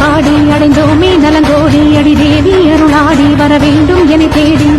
பாடி அடைந்தோமே நலங்கோடி அடி தேவி அருளாடி வர வேண்டும் என தேடி